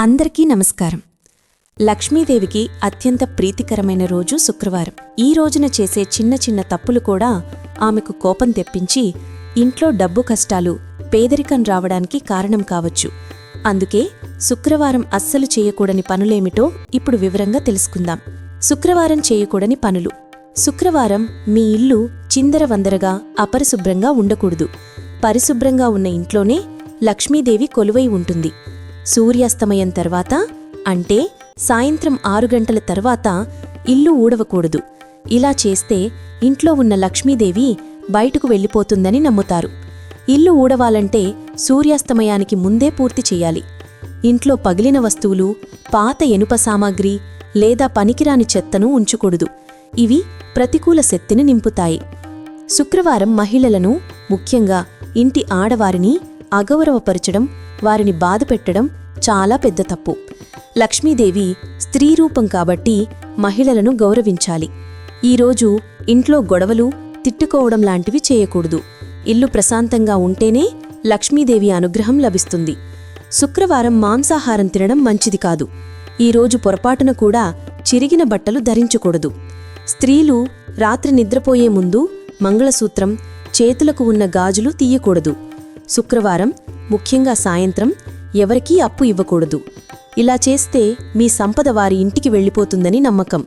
అందరికీ నమస్కారం. లక్ష్మీదేవికి అత్యంత ప్రీతికరమైన రోజు శుక్రవారం. ఈ రోజున చేసే చిన్న చిన్న తప్పులు కూడా ఆమెకు కోపం తెప్పించి ఇంట్లో డబ్బు కష్టాలు పేదరికం రావడానికి కారణం కావచ్చు. అందుకే శుక్రవారం అస్సలు చేయకూడని పనులేమిటో ఇప్పుడు వివరంగా తెలుసుకుందాం. శుక్రవారం చేయకూడని పనులు. శుక్రవారం మీ ఇల్లు చిందరవందరగా అపరిశుభ్రంగా ఉండకూడదు. పరిశుభ్రంగా ఉన్న ఇంట్లోనే లక్ష్మీదేవి కొలువై ఉంటుంది. సూర్యాస్తమయం తర్వాత అంటే సాయంత్రం ఆరు గంటల తర్వాత ఇల్లు ఊడవకూడదు. ఇలా చేస్తే ఇంట్లో ఉన్న లక్ష్మీదేవి బయటకు వెళ్ళిపోతుందని నమ్ముతారు. ఇల్లు ఊడవాలంటే సూర్యాస్తమయానికి ముందే పూర్తి చేయాలి. ఇంట్లో పగిలిన వస్తువులు పాత ఎనుప సామాగ్రి లేదా పనికిరాని చెత్తను ఉంచకూడదు. ఇవి ప్రతికూల శక్తిని నింపుతాయి. శుక్రవారం మహిళలను ముఖ్యంగా ఇంటి ఆడవారిని అగౌరవపరచడం వారిని బాధపెట్టడం చాలా పెద్ద తప్పు. లక్ష్మీదేవి స్త్రీ రూపం కాబట్టి మహిళలను గౌరవించాలి. ఈరోజు ఇంట్లో గొడవలు తిట్టుకోవడం లాంటివి చేయకూడదు. ఇల్లు ప్రశాంతంగా ఉంటేనే లక్ష్మీదేవి అనుగ్రహం లభిస్తుంది. శుక్రవారం మాంసాహారం తినడం మంచిది కాదు. ఈరోజు పొరపాటున కూడా చిరిగిన బట్టలు ధరించకూడదు. స్త్రీలు రాత్రి నిద్రపోయే ముందు మంగళసూత్రం చేతులకు ఉన్న గాజులు తీయకూడదు. శుక్రవారం ముఖ్యంగా సాయంత్రం ఎవరికీ అప్పు ఇవ్వకూడదు. ఇలా చేస్తే మీ సంపద వారి ఇంటికి వెళ్ళిపోతుందని నమ్మకం.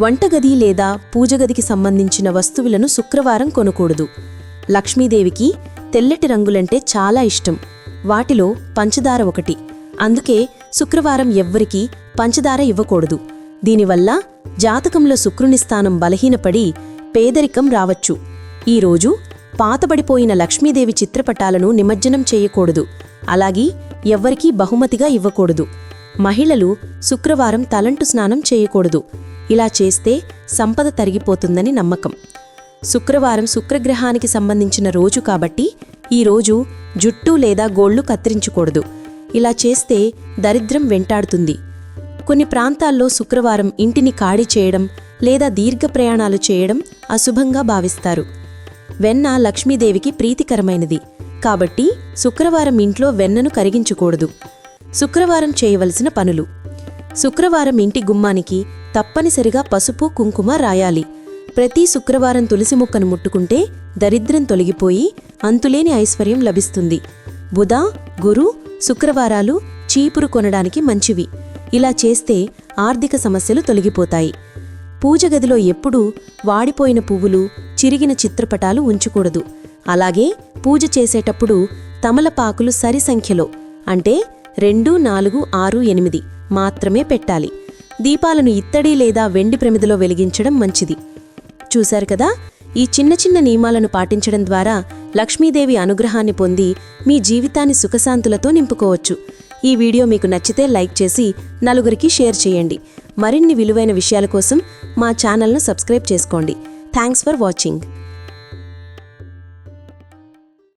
వంటగది లేదా పూజగదికి సంబంధించిన వస్తువులను శుక్రవారం కొనకూడదు. లక్ష్మీదేవికి తెల్లటి రంగులంటే చాలా ఇష్టం. వాటిలో పంచదార ఒకటి. అందుకే శుక్రవారం ఎవ్వరికీ పంచదార ఇవ్వకూడదు. దీనివల్ల జాతకంలో శుక్రుని స్థానం బలహీనపడి పేదరికం రావచ్చు. ఈరోజు పాతబడిపోయిన లక్ష్మీదేవి చిత్రపటాలను నిమజ్జనం చేయకూడదు. అలాగే ఎవ్వరికీ బహుమతిగా ఇవ్వకూడదు. మహిళలు శుక్రవారం తలంటు స్నానం చేయకూడదు. ఇలా చేస్తే సంపద తరిగిపోతుందని నమ్మకం. శుక్రవారం శుక్రగ్రహానికి సంబంధించిన రోజు కాబట్టి ఈ రోజు జుట్టు లేదా గోళ్ళు కత్తిరించకూడదు. ఇలా చేస్తే దరిద్రం వెంటాడుతుంది. కొన్ని ప్రాంతాల్లో శుక్రవారం ఇంటిని ఖాళీ చేయడం లేదా దీర్ఘ ప్రయాణాలు చేయడం అశుభంగా భావిస్తారు. వెన్న లక్ష్మీదేవికి ప్రీతికరమైనది. కాబట్టి శుక్రవారం ఇంట్లో వెన్నను కరిగించకూడదు. శుక్రవారం చేయవలసిన పనులు. శుక్రవారం ఇంటి గుమ్మానికి తప్పనిసరిగా పసుపు కుంకుమ రాయాలి. ప్రతి శుక్రవారం తులసి మొక్కను ముట్టుకుంటే దరిద్రం తొలగిపోయి అంతులేని ఐశ్వర్యం లభిస్తుంది. బుధ గురు శుక్రవారాలు చీపురు కొనడానికి మంచివి. ఇలా చేస్తే ఆర్థిక సమస్యలు తొలగిపోతాయి. పూజగదిలో ఎప్పుడూ వాడిపోయిన పువ్వులు చిరిగిన చిత్రపటాలు ఉంచకూడదు. అలాగే పూజ చేసేటప్పుడు తమలపాకులు సరి సంఖ్యలో అంటే రెండు నాలుగు ఆరు ఎనిమిది మాత్రమే పెట్టాలి. దీపాలను ఇత్తడి లేదా వెండి ప్రమిదలో వెలిగించడం మంచిది. చూశారు కదా? ఈ చిన్న చిన్న నియమాలను పాటించడం ద్వారా లక్ష్మీదేవి అనుగ్రహాన్ని పొంది మీ జీవితాన్ని సుఖశాంతులతో నింపుకోవచ్చు. ఈ వీడియో మీకు నచ్చితే లైక్ చేసి నలుగురికి షేర్ చేయండి. మరిన్ని విలువైన విషయాల కోసం మా ఛానల్ను సబ్స్క్రైబ్ చేసుకోండి. Thanks for watching.